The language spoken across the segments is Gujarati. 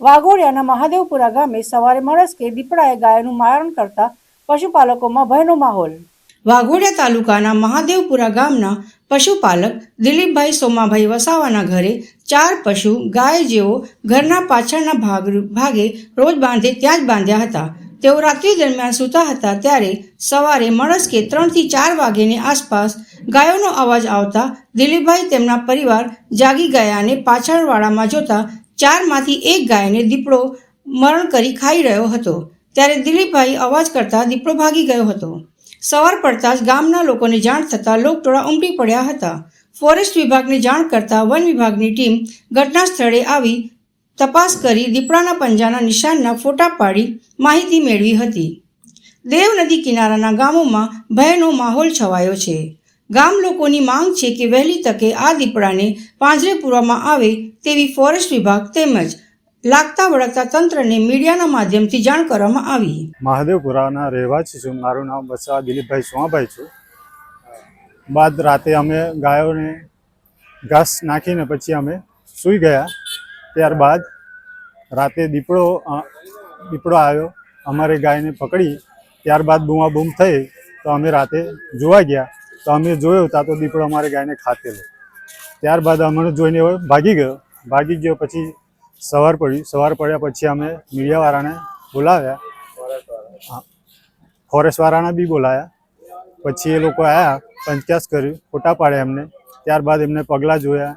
વાઘોડિયાના મહાદેવપુરા ગામે સવારે મળસ્કે દીપડાએ ગાયનું મારણ કરતા પશુપાલકોમાં ભયનો માહોલ. વાઘોડિયા તાલુકાના મહાદેવપુરા ગામના પશુપાલક દિલીપભાઈ સોમાભાઈ વસાવાના ઘરે ચાર પશુ ગાય જેઓ ઘરના પાછળના ભાગ ભાગે રોજ બાંધે ત્યાં જ બાંધ્યા હતા. તેઓ રાત્રિ દરમિયાન સૂતા હતા ત્યારે સવારે મળસ્કે ત્રણથી ચાર વાગ્યાની આસપાસ ગાયોનો અવાજ આવતા દિલીપભાઈ તેમના પરિવાર જાગી ગયા અને પાછળવાળામાં જોતા ચારમાંથી એક ગાયને દીપડો મરણ કરી ખાઈ રહ્યો હતો. ત્યારે દિલીપભાઈ અવાજ કરતા દીપડો ભાગી ગયો હતો. સવાર પડતા જ ગામના લોકોને જાણ થતાં લોકટોળા ઉમટી પડ્યા હતા. ફોરેસ્ટ વિભાગને જાણ કરતા વન વિભાગની ટીમ ઘટના સ્થળે આવી તપાસ કરી દીપડાના પંજાના નિશાનના ફોટા પાડી માહિતી મેળવી હતી. દેવ નદી કિનારાના ગામોમાં ભયનો માહોલ છવાયો છે. ગામ લોકોની માંગ છે કે વહેલી તકે આ દીપડાને પાંજરે પૂરવામાં આવે તેવી ફોરેસ્ટ વિભાગ તેમજ લાગતા વળગતા તંત્રને મીડિયાના માધ્યમથી જાણ કરવામાં આવી. મહાદેવપુરાના રહેવાસી છું. મારું નામ બસવા દિલીપભાઈ સોમાભાઈ છું. બાદ રાતે અમે ગાયોને ઘાસ નાખીને પછી અમે સૂઈ ગયા. ત્યારબાદ રાતે દીપડો દીપડો આવ્યો. અમારે ગાયને પકડી. ત્યારબાદ બૂમાબૂમ થઈ તો અમે રાતે જોવા ગયા. તો અમે જોયો, તા તો દીપડો અમારે ગાયને ખાતેલો ત્યારબાદ અમને જોઈને ભાગી ગયો. ભાગી ગયો પછી સવાર પડી, સવાર પડ્યા પછી અમે મીડિયાવાળાને બોલાવ્યા. ફોરેસ્ટવાળાને બી બોલાયા. પછી એ લોકો આવ્યા પંચકાસ કર્યું, ફોટા પાડ્યા એમને. ત્યારબાદ એમને પગલાં જોયા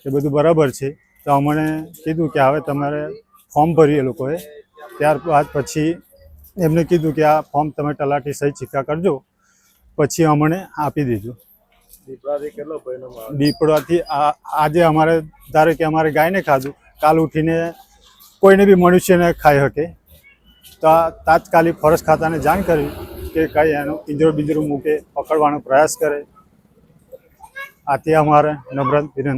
કે બધું બરાબર છે. તો અમને કીધું કે હવે તમારે ફોર્મ ભર્યું એ લોકોએ. ત્યારબાદ પછી એમને કીધું કે આ ફોર્મ તમે તલાટી સહી સિક્કા કરજો. પછી અમને આપી દીધું. દીપડાથી આ આજે અમારે ધારો કે અમારે ગાયને ખાધું કાલ ઉઠીને કોઈને બી મનુષ્યને ખાઈ શકે. તો આ તાત્કાલિક ફરજ ખાતાને જાણ કરી કે કઈ એનો પિંજરો બિંજરો મૂકે પકડવાનો પ્રયાસ કરે. આથી અમારે નમ્ર વિનંતી.